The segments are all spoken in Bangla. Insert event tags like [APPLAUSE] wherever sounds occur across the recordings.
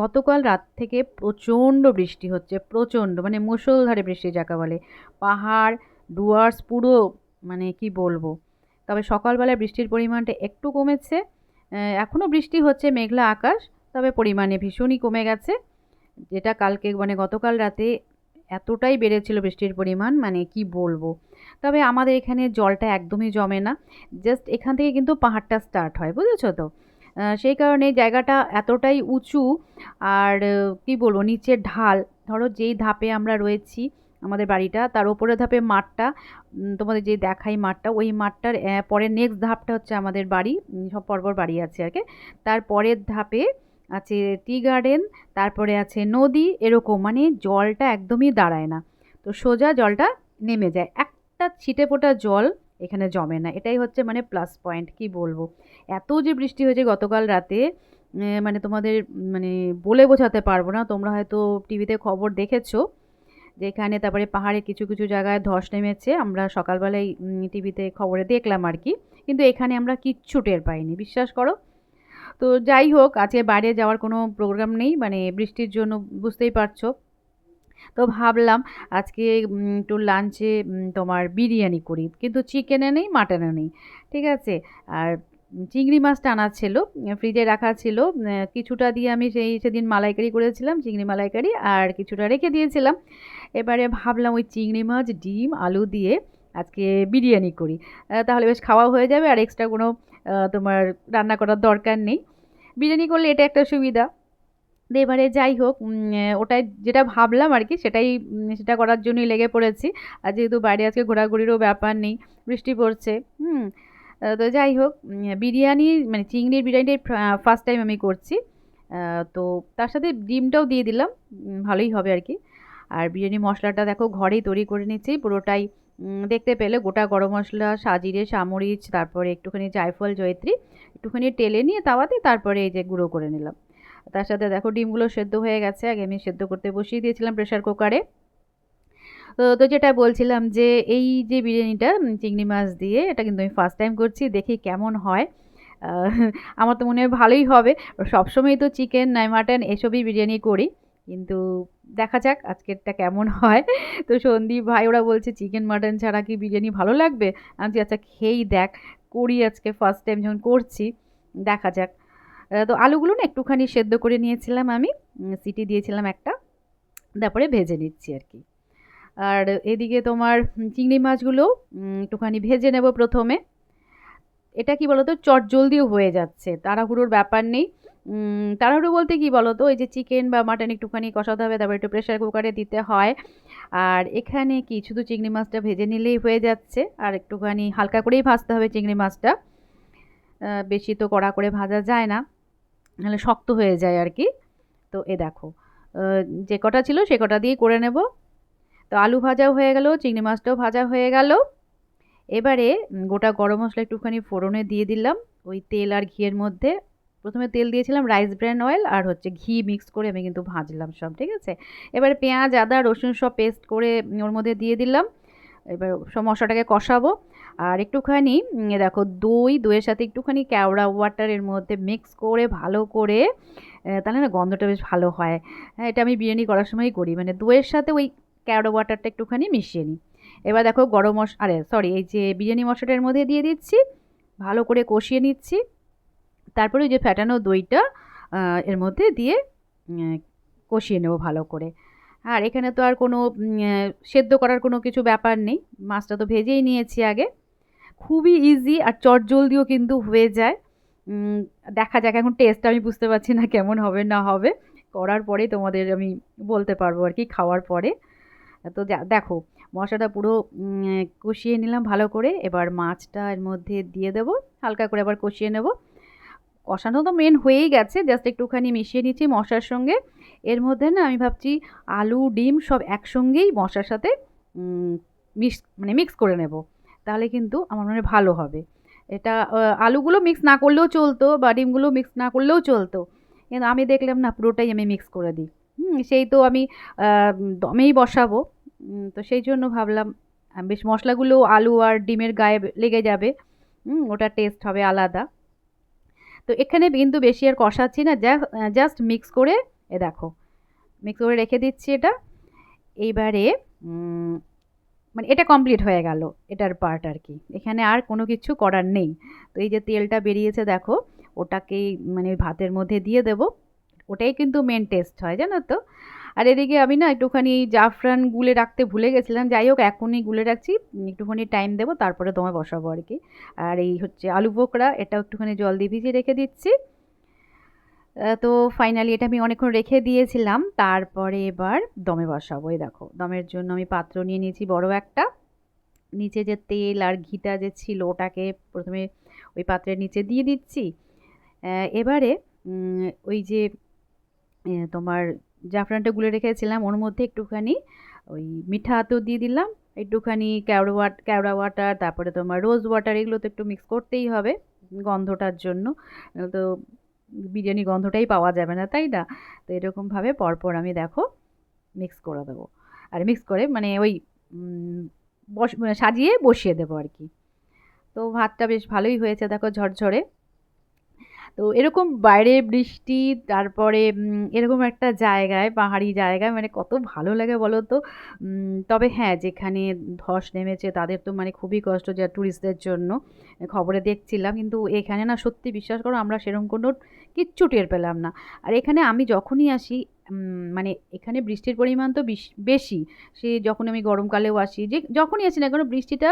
গতকাল রাত থেকে প্রচণ্ড বৃষ্টি হচ্ছে, প্রচণ্ড মানে মুষলধারে বৃষ্টি যাকে বলে। পাহাড় ডুয়ার্স পুরো মানে কি বলব। তবে সকালবেলায় বৃষ্টির পরিমাণটা একটু কমেছে। এখনও বৃষ্টি হচ্ছে মেঘলা আকাশ, তবে পরিমাণে ভীষণই কমে গেছে। যেটা কালকে মানে গতকাল রাতে এতটাই বেড়েছিল বৃষ্টির পরিমাণ মানে কি বলব। তবে আমাদের এখানে জলটা একদমই জমে না। জাস্ট এখান থেকে কিন্তু পাহাড়টা স্টার্ট হয়, বুঝেছ তো? সেই কারণে জায়গাটা এতটাই উঁচু আর কি বলব, নিচের ঢাল। ধরো যেই ধাপে আমরা রয়েছি আমাদের বাড়িটা, তার ওপরে ধাপে মাঠটা তোমাদের যে দেখাই মাঠটা, ওই মাঠটার পরে নেক্সট ধাপটা হচ্ছে আমাদের বাড়ি সব পরপর বাড়ি আছে আর কি। তার পরের ধাপে আছে টি গার্ডেন তারপরে আছে নদী, এরকম মানে জলটা একদমই দাঁড়ায় না। তো সোজা জলটা নেমে যায়। একটা ছিটে ফোটা জল এখানে জমে না। এটাই হচ্ছে মানে প্লাস পয়েন্ট কি বলব? এত যে বৃষ্টি হয়েছে গতকাল রাতে মানে তোমাদের মানে বলে বোঝাতে পারব না। তোমরা হয়তো টিভিতে খবর দেখেছ, যেখানে তারপরে পাহাড়ে কিছু কিছু জায়গায় ধস নেমেছে। আমরা সকালবেলায় টিভিতে খবরে দেখলাম আর কি। কিন্তু এখানে আমরা কিচ্ছু টের পাইনি, বিশ্বাস করো? তো যাই হোক, আজকে বাইরে যাওয়ার কোনো প্রোগ্রাম নেই। মানে বৃষ্টির জন্য বুঝতেই পারছ। তো ভাবলাম আজকে একটু লাঞ্চে তোমার বিরিয়ানি করি। কিন্তু চিকেনে নেই মাটনে নেই। ঠিক আছে? আর চিংড়ি মাছটা আনা ছিল ফ্রিজে রাখা ছিল। কিছুটা দিয়ে আমি সেই সেদিন মালাইকারি করেছিলাম, চিংড়ি মালাইকারি, আর কিছুটা রেখে দিয়েছিলাম। এবারে ভাবলাম ওই চিংড়ি মাছ, ডিম, আলু দিয়ে আজকে বিরিয়ানি করি। তাহলে বেশ খাওয়া হয়ে যাবে, আর এক্সট্রা কোনো তোমার রান্না করার দরকার নেই। বিরিয়ানি করলে এটা একটা সুবিধা। এবারে যাই হোক ওটাই যেটা ভাবলাম আর কি, সেটাই সেটা করার জন্যই লেগে পড়েছি। আর যেহেতু বাইরে আজকে ঘোরাঘুরিরও ব্যাপার নেই, বৃষ্টি পড়ছে, হুম তো যাই হোক বিরিয়ানি মানে চিংড়ির বিরিয়ানিটাই ফার্স্ট টাইম আমি করছি। তো তার সাথে ডিমটাও দিয়ে দিলাম ভালোই হবে আর কি। আর বিরিয়ানি মশলাটা দেখো ঘরেই তৈরি করে নিচ্ছি, পুরোটাই দেখতে পেলে গোটা গরম মশলা সাজিরে সামরিচ, তারপরে একটুখানি জায়ফল, জয়ত্রী, একটুখানি টেলে নিয়ে তাওয়াতে তারপরে এই যে গুঁড়ো করে নিলাম। তার সাথে দেখো ডিমগুলো সেদ্ধ হয়ে গেছে। আগে আমি সেদ্ধ করতে বসিয়ে দিয়েছিলাম প্রেশার কুকারে। তো তো যেটা বলছিলাম যে, এই যে বিরিয়ানিটা চিংড়ি মাছ দিয়ে, এটা কিন্তু আমি ফার্স্ট টাইম করছি, দেখি কেমন হয়। আমার তো মনে হয় ভালোই হবে। সবসময় তো চিকেন নাই মাটন এসবই বিরিয়ানি করি। কিন্তু দেখা যাক আজকেরটা কেমন হয়। তো সন্দীপ ভাই, ওরা বলছে চিকেন মাটন ছাড়া কি বিরিয়ানি ভালো লাগবে? আমি আচ্ছা খেয়েই দেখ। করি আজকে ফার্স্ট টাইম যখন করছি। দেখা যাক। তো আলুগুলো না একটুখানি সেদ্ধ করে নিয়েছিলাম আমি সিটি দিয়েছিলাম একটা, তারপরে ভেজে নিচ্ছি আর কি। আর এদিকে তোমার চিংড়ি মাছগুলো একটুখানি ভেজে নেব প্রথমে। এটা কি বলতো চট জলদিও হয়ে যাচ্ছে, তাড়াহুড়োর ব্যাপার নেই। তাড়াহুড়ো বলতে কি বলো তো ওই যে চিকেন বা মাটন একটুখানি কষাতে হবে, তারপর একটু প্রেশার কুকারে দিতে হয়। আর এখানে কি, শুধু চিংড়ি মাছটা ভেজে নিলেই হয়ে যাচ্ছে, আর একটুখানি হালকা করেই ভাজতে হবে চিংড়ি মাছটা। বেশি তো কড়া করে ভাজা যায় না। নাহলে শক্ত হয়ে যায় আর কি তো এ দেখো যে কটা ছিল সে কটা দিয়ে করে নেব। তো আলু ভাজাও হয়ে গেল, চিংড়ি মাছটাও ভাজা হয়ে গেল। এবারে গোটা গরম মশলা একটুখানি ফোড়নে দিয়ে দিলাম ওই তেল আর ঘিয়ের মধ্যে। প্রথমে তেল দিয়েছিলাম রাইস ব্র্যান অয়েল আর হচ্ছে ঘি মিক্স করে আমি কিন্তু ভাজলাম সব, ঠিক আছে? এবারে পেঁয়াজ, আদা, রসুন সব পেস্ট করে ওর মধ্যে দিয়ে দিলাম। এবার সব মশলাটাকে কষাবো। আর একটুখানি দেখো, দই, দইয়ের সাথে একটুখানি কেওড়া ওয়াটারের মধ্যে মিক্স করে, ভালো করে তাহলে না গন্ধটা বেশ ভালো হয়। হ্যাঁ এটা আমি বিরিয়ানি করার সময়ই করি। মানে দইয়ের সাথে ওই কেওড়া ওয়াটারটা একটুখানি মিশিয়ে নিই। এবার দেখো, গরম মশ, আরে সরি এই যে বিরিয়ানি মশলাটার মধ্যে দিয়ে দিচ্ছি, ভালো করে কষিয়ে নিচ্ছি। তারপরে ওই যে ফ্যাটানো দইটা এর মধ্যে দিয়ে কষিয়ে নেব ভালো করে। আর এখানে তো আর কোনো সেদ্ধ করার কোনো কিছু ব্যাপার নেই। মাছটা তো ভেজেই নিয়েছি আগে। খুবই ইজি আর চট জলদিও কিন্তু হয়ে যায়। দেখা যাক, এখন টেস্ট আমি বুঝতে পারছি না কেমন হবে, না হবে। করার পরে তোমাদের আমি বলতে পারব আর কি খাওয়ার পরে। তো দেখো, মশলাটা পুরো কষিয়ে নিলাম ভালো করে। এবার মাছটা এর মধ্যে দিয়ে দেবো। হালকা করে আবার কষিয়ে নেব। কষানো তো মেন হয়েই গেছে জাস্ট একটুখানি মিশিয়ে নিচ্ছি মশলার সঙ্গে। এর মধ্যে না আমি ভাবছি আলু, ডিম সব একসঙ্গেই মশলার সাথে মিক্স মানে মিক্স করে নেব। তাহলে কিন্তু আমার মনে ভালো হবে। এটা আলুগুলো মিক্স না করলেও চলতো বা ডিমগুলো মিক্স না করলেও চলতো। কিন্তু আমি দেখলাম না পুরোটাই আমি মিক্স করে দিই। হুম, সেই তো আমি দমেই বসাবো। তো সেই জন্য ভাবলাম বেশ মশলাগুলো আলু আর ডিমের গায়ে লেগে যাবে। ওটা টেস্ট হবে আলাদা। তো এখানে কিন্তু বেশি আর কষাচ্ছি না জাস্ট মিক্স করে এ দেখো মিক্স করে রেখে দিচ্ছি এটা। এইবারে মানে এটা কমপ্লিট হয়ে গেল এটার পার্ট আর কি। এখানে আর কোনো কিছু করার নেই। তো এই যে তেলটা বেরিয়েছে দেখো, ওটাকেই মানে ভাতের মধ্যে দিয়ে দেবো। ওটাই কিন্তু মেন টেস্ট হয়, জানো তো? আর এদিকে আমি না একটুখানি জাফরান গুলে রাখতে ভুলে গেছিলাম। যাই হোক, এখনই গুলে রাখছি। একটুখানি টাইম দেবো, তারপরে তোমায় বসাবো আর কি। আর এই হচ্ছে আলু বোকরা, এটাও একটুখানি জল দিয়ে ভিজিয়ে রেখে দিচ্ছি। তো ফাইনালি এটা আমি অনেকক্ষণ রেখে দিয়েছিলাম। তারপরে এবার দমে বসাবো। এই দেখো, দমের জন্য আমি পাত্র নিয়ে নিয়েছি বড় একটা। নিচে যে তেল আর ঘিটা যে ছিল, ওটাকে প্রথমে ওই পাত্রের নিচে দিয়ে দিচ্ছি। এবারে ওই যে তোমার জাফরানটা গুলে রেখেছিলাম, ওর মধ্যে একটুখানি ওই মিঠা আতর দিয়ে দিলাম। একটুখানি কেওড়া ওয়াট, কেওড়া ওয়াটার, তারপরে তোমার রোজ ওয়াটার, এগুলো তো একটু মিক্স করতেই হবে গন্ধটার জন্য। তো বিরিয়ানি গন্ধটাই পাওয়া যাবে না, তাই না? তো এরকমভাবে পরপর আমি দেখো মিক্স করে দেবো। আর মিক্স করে মানে ওই বস, সাজিয়ে বসিয়ে দেবো আর কি। তো ভাতটা বেশ ভালোই হয়েছে, দেখো ঝরঝরে। তো এরকম বাইরে বৃষ্টি, তারপরে এরকম একটা জায়গায়, পাহাড়ি জায়গায় মানে কত ভালো লাগে বলো তো তবে হ্যাঁ যেখানে ধস নেমেছে তাদের তো মানে খুবই কষ্ট যা ট্যুরিস্টদের জন্য। খবরে দেখছিলাম, কিন্তু এখানে না সত্যি বিশ্বাস করো আমরা সেরকম কোনো কিচ্ছু টের পেলাম না। আর এখানে আমি যখনই আসি মানে এখানে বৃষ্টির পরিমাণ তো বিশ- সে যখন আমি গরমকালেও আসি, যে যখনই আসি না কেন বৃষ্টিটা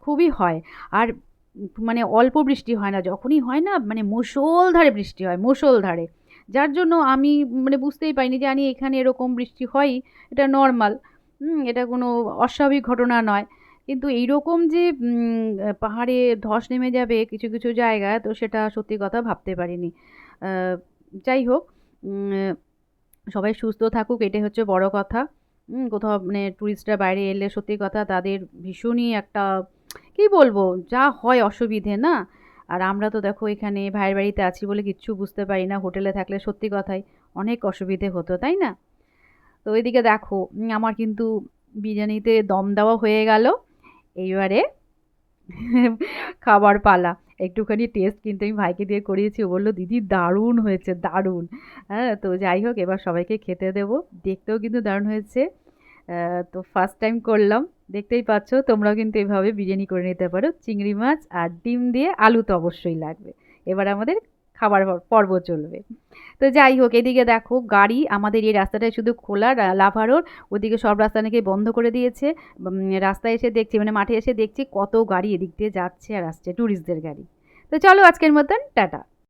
খুবই হয়। আর মানে অল্প বৃষ্টি হয় না, যখনই হয় না মানে মুষলধারে বৃষ্টি হয় মুষলধারে যার জন্য আমি মানে বুঝতেই পারিনি জানি এখানে এরকম বৃষ্টি হয়ই এটা নর্মাল এটা কোনো অস্বাভাবিক ঘটনা নয়। কিন্তু এইরকম যে পাহাড়ে ধস নেমে যাবে কিছু কিছু জায়গায় তো সেটা সত্যি কথা ভাবতে পারিনি। যাই হোক সবাই সুস্থ থাকুক, এটাই হচ্ছে বড় কথা। কোথাও মানে ট্যুরিস্টরা বাইরে এলে সত্যি কথা তাদের ভীষণই একটা কী বলব? যা হয় অসুবিধে, না? আর আমরা তো দেখো এখানে ভাইয়ের বাড়িতে আছি বলে কিচ্ছু বুঝতে পারি না, হোটেলে থাকলে সত্যি কথাই অনেক অসুবিধে হতো, তাই না? তো ওইদিকে দেখো আমার কিন্তু বিরিয়ানিতে দম দেওয়া হয়ে গেল। এইবারে [LAUGHS] খাবার পালা। একটুখানি টেস্ট কিন্তু আমি ভাইকে দিয়ে করিয়েছি, ও বলল, দিদি, দারুণ হয়েছে, দারুণ। হ্যাঁ তো যাই হোক, এবার সবাইকে খেতে দেবো। দেখতেও কিন্তু দারুণ হয়েছে। তো ফার্স্ট টাইম করলাম। দেখতেই পাচ্ছ, তোমরাও কিন্তু এভাবে বিরিয়ানি করে নিতে পারো। চিংড়ি মাছ আর ডিম দিয়ে আলু তো অবশ্যই লাগবে। এবার আমাদের খাবার পর- পর্ব চলবে। তো যাই হোক, এদিকে দেখো গাড়ি আমাদের এই রাস্তাটায় শুধু খোলা লাভারোর ওদিকে সব রাস্তা নাকি বন্ধ করে দিয়েছে। রাস্তায় এসে দেখছি মানে মাঠে এসে দেখছি কত গাড়ি এদিক দিয়ে যাচ্ছে আর আসছে ট্যুরিস্টদের গাড়ি। তো চলো আজকের মতন, টাটা।